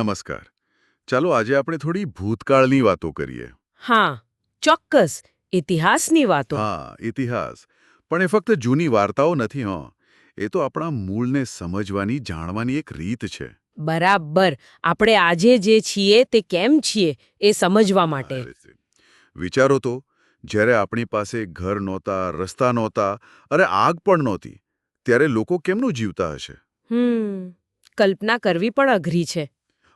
નમસ્કાર. ચાલો આજે આપણે થોડી ભૂતકાળની વાતો કરીએ. હા ચોક્કસ ઇતિહાસની વાતો. હા ઇતિહાસ. પણ એ ફક્ત જૂની વાર્તાઓ નથી હં. એ તો આપણા મૂળને સમજવાની જાણવાની એક રીત છે. બરાબર. આપણે આજે જે છીએ તે કેમ છીએ એ સમજવા માટે. વિચારો તો જ્યારે આપણી પાસે ઘર નહોતા રસ્તા નહોતા અરે આગ પણ નહોતી ત્યારે લોકો કેમનું જીવતા હશે? હમ કલ્પના કરવી પણ અઘરી છે.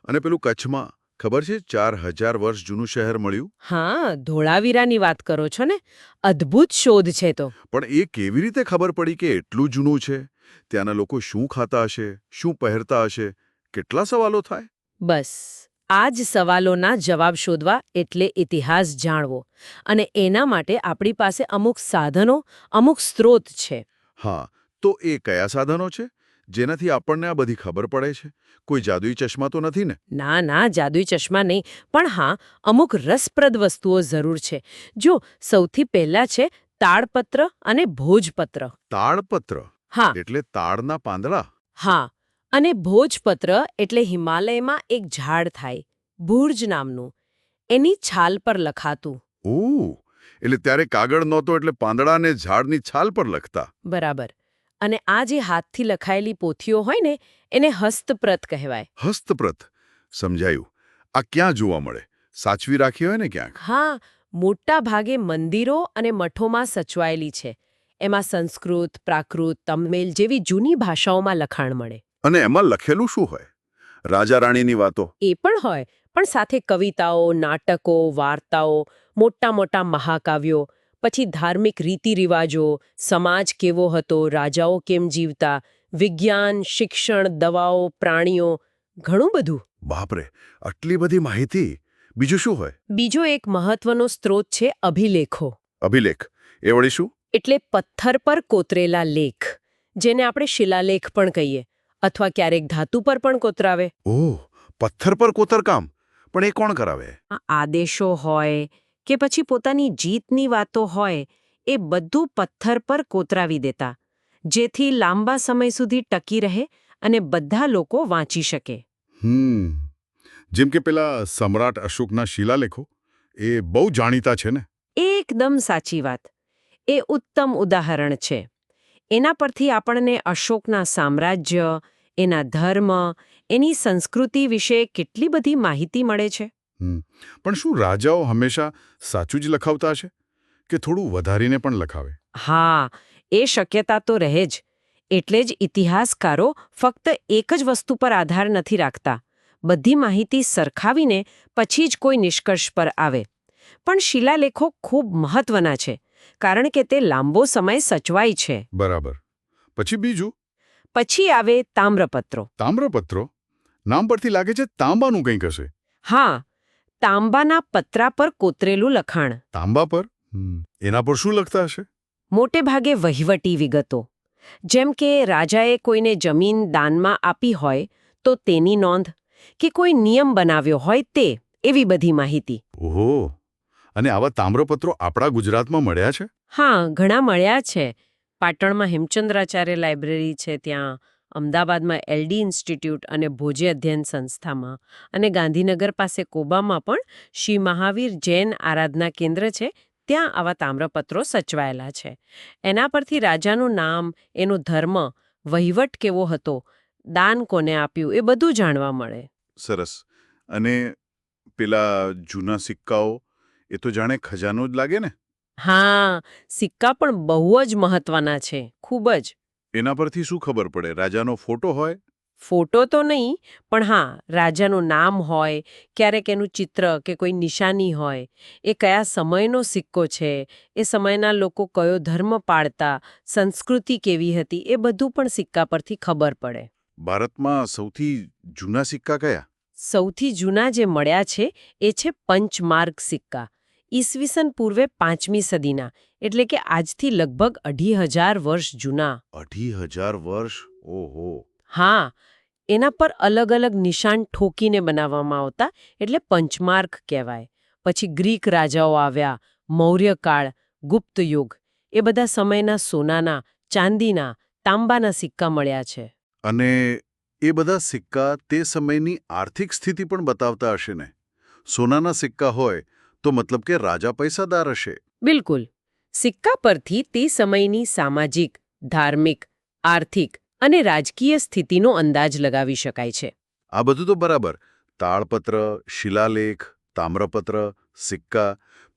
અને પેલું કચ્છમાં ખબર છે? ચાર હજાર વર્ષ જૂનું શહેર મળ્યું? હા ધોળાવીરાની વાત કરો છો ને? અદ્ભુત શોધ છે તો. પણ એ કેવી રીતે ખબર પડી કે એટલું જૂનું છે? ત્યાંના લોકો શું ખાતા હશે? શું પહેરતા હશે? કેટલા સવાલો થાય? બસ આ જ સવાલોના જવાબ શોધવા એટલે ઇતિહાસ જાણવો. અને એના માટે આપણી પાસે અમુક સાધનો અમુક સ્ત્રોત છે. હા તો એ કયા સાધનો છે? જેનાથી આપણને આ બધી ખબર પડે છે. કોઈ જાદુઈ ચશ્મા તો નથી ને? ના ના જાદુઈ ચશ્મા નહીં. પણ હા અમુક રસપ્રદ વસ્તુઓ જરૂર છે. જો સૌથી પહેલા છે તાડપત્ર અને ભોજપત્ર. તાડપત્ર? હા. એટલે તાળના પાંદડા? હા અને ભોજપત્ર એટલે હિમાલયમાં એક ઝાડ થાય ભુર્જ નામનું. એની છાલ પર લખાતું. ઓ એટલે ત્યારે કાગળ નહોતો એટલે પાંદડાને ઝાડની છાલ પર લખતા. બરાબર. અને આ જે હાથથી લખાયેલી પોથીઓ હોય ને એને હસ્તપ્રત કહેવાય. હસ્તપ્રત? સમજાયું. આ ક્યાં જોવા મળે? સાચવી રાખી હોય ને ક્યાંક? હા મોટા ભાગે મંદિરો અને મઠોમાં સચવાયેલી છે. એમાં સંસ્કૃત પ્રાકૃત તમિલ જેવી જૂની ભાષાઓમાં લખાણ મળે. અને એમાં લખેલું શું હોય? રાજા રાણીની વાતો? એ પણ હોય પણ સાથે કવિતાઓ નાટકો વાર્તાઓ મોટા મોટા મહાકાવ્યો પછી ધાર્મિક રીતિરિવાજો સમાજ કેવો હતો રાજાઓ કેમ જીવતા વિજ્ઞાન શિક્ષણ દવાઓ પ્રાણીઓ ઘણું બધું. બાપરે આટલી બધી માહિતી. બીજું શું હોય? બીજો એક મહત્વનો સ્ત્રોત છે અભિલેખો. અભિલેખ. એ વળી શું? એટલે પથ્થર પર કોતરેલા લેખ જેને આપણે શિલાલેખ પણ કહીએ અથવા ક્યારેક ધાતુ પર પણ કોતરાવે. ઓહ પથ્થર પર કોતરકામ. પણ એ કોણ કરાવે? આદેશો હોય કે પછી પોતાની જીતની વાતો હોય એ બધું પથ્થર પર કોતરાવી દેતા જેથી લાંબા સમય સુધી ટકી રહે અને બધા લોકો વાંચી શકે. હમ. જેમ કે પેલા સમ્રાટ અશોકના શિલાલેખો એ બહુ જાણીતા છે ને? એકદમ સાચી વાત. એ ઉત્તમ ઉદાહરણ છે. એના પરથી આપણને અશોકના સામ્રાજ્ય એના ધર્મ એની સંસ્કૃતિ વિશે કેટલી બધી માહિતી મળે છે? પણ શું રાજાઓ હંમેશા સાચું જ લખાવતા હશે? કે થોડું વધારીને પણ લખાવે? હા એ શક્યતા તો રહે જ. એટલે જ ઇતિહાસકારો ફક્ત એક જ વસ્તુ પર આધાર નથી રાખતા. બધી માહિતી સરખાવીને પછી જ કોઈ નિષ્કર્ષ પર આવે. પણ શિલાલેખો ખૂબ મહત્વના છે કારણ કે તે લાંબો સમય સચવાય છે. બરાબર. પછી બીજું? પછી આવે તામ્રપત્રો. તામ્રપત્રો? નામ પરથી લાગે છે તાંબાનું કંઈક હશે. હા તાંબાના પત્રા પર કોતરેલું લખાણ. તાંબા પર? એના પર શું લખતા હશે? મોટે ભાગે વહીવટી વિગતો. જેમ કે રાજાએ કોઈને જમીન દાનમાં આપી હોય તો તેની નોંધ. કે કોઈ નિયમ બનાવ્યો હોય તે એવી બધી માહિતી. ઓહો. અને આવા તામ્રપત્રો આપણા ગુજરાતમાં મળ્યા છે? હા ઘણા મળ્યા છે. પાટણમાં હેમચંદ્રાચાર્ય લાઇબ્રેરી છે ત્યાં. અમદાવાદમાં એલડી ઇન્સ્ટિટ્યૂટ અને ભોજે અધ્યયન સંસ્થામાં અને ગાંધીનગર પાસે કોબામાં પણ શ્રી મહાવીર જૈન આરાધના કેન્દ્ર છે ત્યાં આવા તામ્રપત્રો સચવાયેલા છે. એના પરથી રાજાનું નામ એનો ધર્મ વહીવટ કેવો હતો દાન કોને આપ્યું એ બધું જાણવા મળે. સરસ. અને પેલા જૂના સિક્કાઓ એ તો જાણે ખજાનો જ લાગે ને? હા સિક્કા પણ બહુ જ મહત્વના છે ખૂબ જ. એના પરથી શું ખબર પડે? રાજાનો ફોટો હોય? ફોટો તો નહીં પણ હા રાજાનું નામ હોય ક્યારેક એનું ચિત્ર કે કોઈ નિશાની હોય. એ કયા સમયનો સિક્કો છે? એ સમયના લોકો કયો ધર્મ પાળતા? સંસ્કૃતિ કેવી હતી? એ બધું પણ સિક્કા પરથી ખબર પડે. ભારતમાં સૌથી જૂના સિક્કા કયા? સૌથી જૂના જે મળ્યા છે એ છે પંચમાર્ગ સિક્કા. ઈસવીસન પૂર્વે પાંચમી સદીના એટલે કે આજથી લગભગ અઢી હજાર વર્ષ જૂના. અઢી હજાર વર્ષ? ઓહો. હા એના પર અલગ અલગ નિશાન ઠોકીને બનાવવામાં આવતા એટલે પંચમાર્ક કહેવાય. પછી ગ્રીક રાજાઓ આવ્યા મૌર્યકાળ ગુપ્ત યુગ એ બધા સમયના સોનાના ચાંદીના તાંબાના સિક્કા મળ્યા છે. અને એ બધા સિક્કા તે સમયની આર્થિક સ્થિતિ પણ બતાવતા હશે ને? સોનાના સિક્કા હોય તો મતલબ કે રાજા પૈસાદાર હશે. બિલકુલ. સિક્કા પરથી તે સમયની સામાજિક ધાર્મિક આર્થિક અને રાજકીય સ્થિતિનો અંદાજ લગાવી શકાય છે. આ બધું તો બરાબર. તાળપત્ર શિલાલેખ તામ્રપત્ર સિક્કા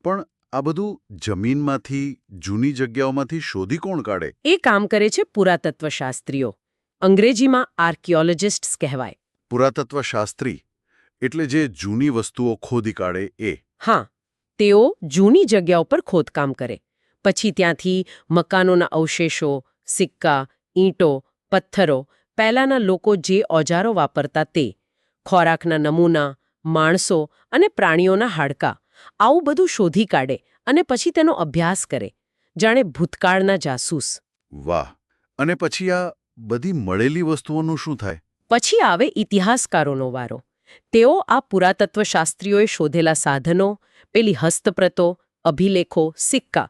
પણ આ બધું જમીનમાંથી જૂની જગ્યાઓમાંથી શોધી કોણ કાઢે? એ કામ કરે છે પુરાતત્વશાસ્ત્રીઓ. અંગ્રેજીમાં આર્કિયોલોજિસ્ટ્સ કહેવાય. પુરાતત્વશાસ્ત્રી એટલે જે જૂની વસ્તુઓ ખોદી કાઢે એ. હા તેઓ જૂની જગ્યા ઉપર ખોદકામ કરે. પછી ત્યાંથી મકાનોના અવશેષો સિક્કા ઈંટો પથ્થરો પહેલાંના લોકો જે ઓજારો વાપરતા તે ખોરાકના નમૂના માણસો અને પ્રાણીઓના હાડકાં આવું બધું શોધી કાઢે અને પછી તેનો અભ્યાસ કરે જાણે ભૂતકાળના જાસૂસ. વાહ! અને પછી આ બધી મળેલી વસ્તુઓનું શું થાય? પછી આવે ઇતિહાસકારોનો વારો. તેઓ આ પુરાતત્વશાસ્ત્રીઓએ શોધેલા સાધનો પેલી હસ્તપ્રતો અભિલેખો સિક્કા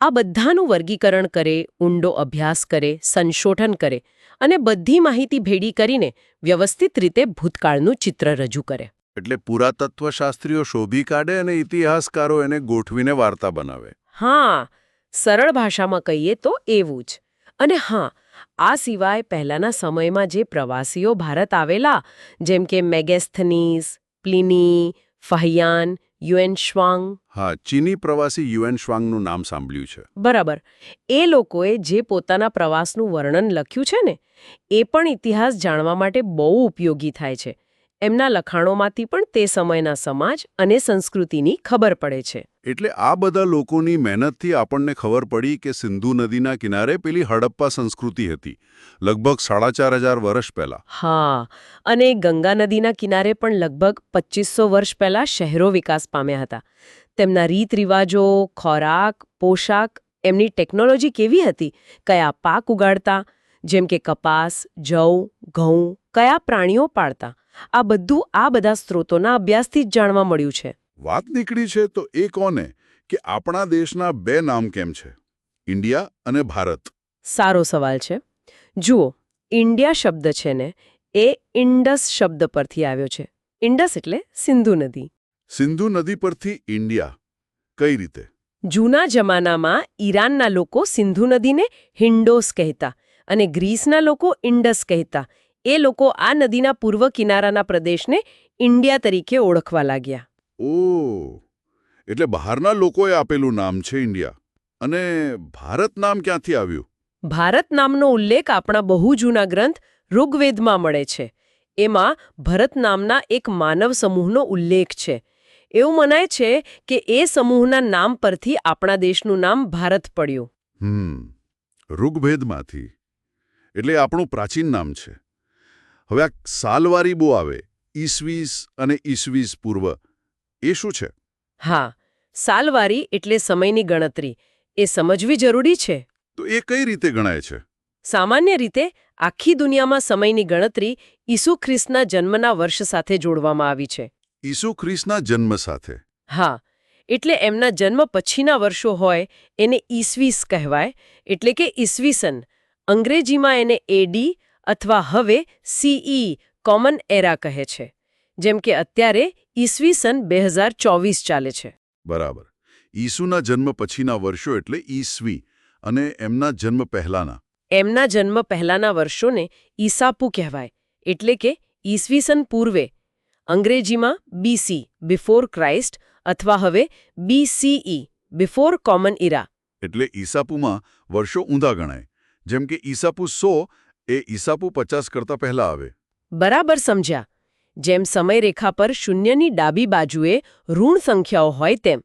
આ બધાનું વર્ગીકરણ કરે ઊંડો અભ્યાસ કરે સંશોધન કરે અને બધી માહિતી ભેડી કરીને વ્યવસ્થિત રીતે ભૂતકાળનું ચિત્ર રજૂ કરે. એટલે પુરાતત્વશાસ્ત્રીઓ શોભી કાઢે અને ઇતિહાસકારો એને ગોઠવીને વાર્તા બનાવે. હા સરળ ભાષામાં કહીએ તો એવું જ. અને હા આ સિવાય પહેલાના સમયમાં જે પ્રવાસીઓ ભારત આવેલા જેમ કે મેગેસ્થનીઝ પ્લિની ફહિયાન યુએન શ્વાંગ. હા ચીની પ્રવાસી યુએન શ્વાંગનું નામ સાંભળ્યું છે. બરાબર. એ લોકોએ જે પોતાના પ્રવાસનું વર્ણન લખ્યું છે ને એ પણ ઇતિહાસ જાણવા માટે બહુ ઉપયોગી થાય છે. એમના લખાણોમાંથી પણ તે સમયના સમાજ અને સંસ્કૃતિની ખબર પડે છે. એટલે આ બધા લોકોની મહેનતથી આપણને ખબર પડી કે સિંધુ નદીના કિનારે પેલી હડપ્પા સંસ્કૃતિ હતી લગભગ સાડા ચાર હજાર વર્ષ પહેલા. હા અને ગંગા નદીના કિનારે પણ લગભગ પચીસો વર્ષ પહેલા શહેરો વિકાસ પામ્યા હતા. તેમના રીત રિવાજો ખોરાક પોશાક એમની ટેકનોલોજી કેવી હતી કયા પાક ઉગાડતા જેમ કે કપાસ જવ ઘઉં કયા પ્રાણીઓ પાળતા આ બધું આ બધા સ્ત્રોતોના અભ્યાસથી જ જાણવા મળ્યું છે. વાત નીકળી છે તો એ કોને કે આપણા દેશના બે નામ કેમ છે? ઇન્ડિયા અને ભારત. સારો સવાલ છે. જુઓ ઇન્ડિયા શબ્દ છે ને એ ઇન્ડસ શબ્દ પરથી આવ્યો છે. ઇન્ડસ એટલે સિંધુ નદી. સિંધુ નદી પરથી ઇન્ડિયા. કઈ રીતે? જૂના જમાનામાં ઈરાનના લોકો સિંધુ નદીને હિન્ડોસ કહેતા અને ગ્રીસના લોકો ઇન્ડસ કહેતા. એ લોકો આ નદીના પૂર્વ કિનારાના પ્રદેશને ઇન્ડિયા તરીકે ઓળખવા લાગ્યા. ઓ એટલે બહારના લોકોએ આપેલું નામ છે ઇન્ડિયા. અને ભારત નામ ક્યાંથી આવ્યું? ભારત નામનો ઉલ્લેખ આપણા બહુ જૂના ગ્રંથ ઋગ્વેદમાં મળે છે. એમાં ભરત નામના એક માનવ સમૂહનો ઉલ્લેખ છે. એવું મનાય છે કે એ સમૂહના નામ પરથી આપણા દેશનું નામ ભારત પડ્યું. હમ ઋગ્વેદમાંથી. એટલે આપણું પ્રાચીન નામ છે. હવે આ સાલવારી બહુ આવે ઈસવીસ અને ઈસવીસ પૂર્વ. એ શું છે? હા સાલવારી એટલે સમયની ગણતરી. એ સમજવી જરૂરી છે? તો એ કઈ રીતે ગણાય છે? સામાન્ય રીતે આખી દુનિયામાં સમયની ગણતરી ઈસુ ખ્રિસ્તના જન્મના વર્ષ સાથે જોડવામાં આવી છે. ઈસુ ખ્રિસ્તના જન્મ સાથે? હા એટલે એમના જન્મ પછીના વર્ષો હોય એને ઈસવીસ કહેવાય એટલે કે ઈસવીસન. અંગ્રેજીમાં એને એડી અથવા હવે સીઈ કોમન એરા કહે છે જેમ કે અત્યારે ઈસવીસન બે હજાર ચોવીસ ચાલે છે. બરાબર. ઈસુના જન્મ પછીના વર્ષો એટલે ઈસવી અને એમના જન્મ પહેલાના. એમના જન્મ પહેલાના વર્ષોને ઈસાપુ કહેવાય એટલે કે ઈસવીસન પૂર્વે અંગ્રેજીમાં બીસી બિફોર ક્રાઇસ્ટ અથવા હવે બીસીઈ બિફોર કોમન ઇરા એટલે ઈસાપુમાં વર્ષો ઊંધા ગણાય જેમ કે ઈસાપુ સો એ ઈસાપુ પચાસ કરતા પહેલા આવે. બરાબર સમજ્યા. જેમ સમયરેખા પર શૂન્યની ડાબી બાજુએ ઋણ સંખ્યાઓ હોય તેમ.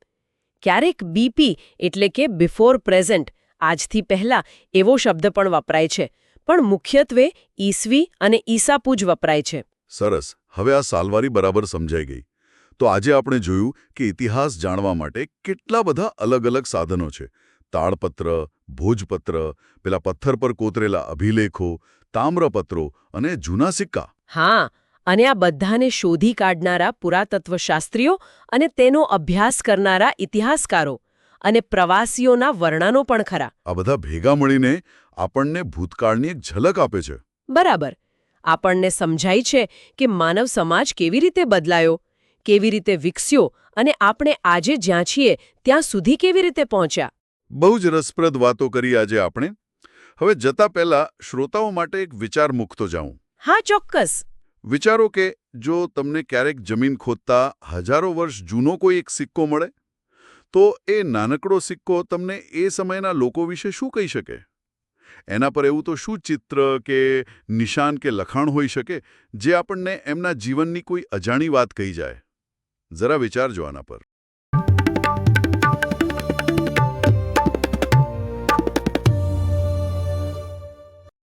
ક્યારેક બીપી એટલે કે બિફોર પ્રેઝન્ટ આજથી પહેલા એવો શબ્દ પણ વપરાય છે. પણ મુખ્યત્વે ઈસવી અને ઈસાપુ જ વપરાય છે. સરસ. હવે આ સાલવારી બરાબર સમજાઈ ગઈ. તો આજે આપણે જોયું કે ઇતિહાસ જાણવા માટે કેટલા બધા અલગ અલગ સાધનો છે. તાળપત્ર ભોજપત્ર પેલા પથ્થર પર કોતરેલા અભિલેખો તામ્રપત્રો અને જૂના સિક્કા. હા અને આ બધાને શોધી કાઢનારા પુરાતત્વશાસ્ત્રીઓ અને તેનો અભ્યાસ કરનારા ઇતિહાસકારો અને પ્રવાસીઓના વર્ણનો પણ ખરા. આ બધા ભેગા મળીને આપણને ભૂતકાળની એક ઝલક આપે છે. બરાબર. આપણને સમજાય છે કે માનવ સમાજ કેવી રીતે બદલાયો કેવી રીતે વિકસ્યો અને આપણે આજે જ્યાં છીએ ત્યાં સુધી કેવી રીતે પહોંચ્યા. બહુ જ રસપ્રદ વાતો કરી આજે આપણે. હવે જતા પહેલા શ્રોતાઓ માટે એક વિચાર મૂકતો જાઉં. હા ચોક્કસ. વિચારો કે જો તમને ક્યારેક જમીન ખોદતા હજારો વર્ષ જૂનો કોઈ એક સિક્કો મળે તો એ નાનકડો સિક્કો તમને એ સમયના લોકો વિશે શું કહી શકે? એના પર એવું તો શું ચિત્ર કે નિશાન કે લખાણ હોઈ શકે જે આપણને એમના જીવનની કોઈ અજાણી વાત કહી જાય? જરા વિચારજો આના પર.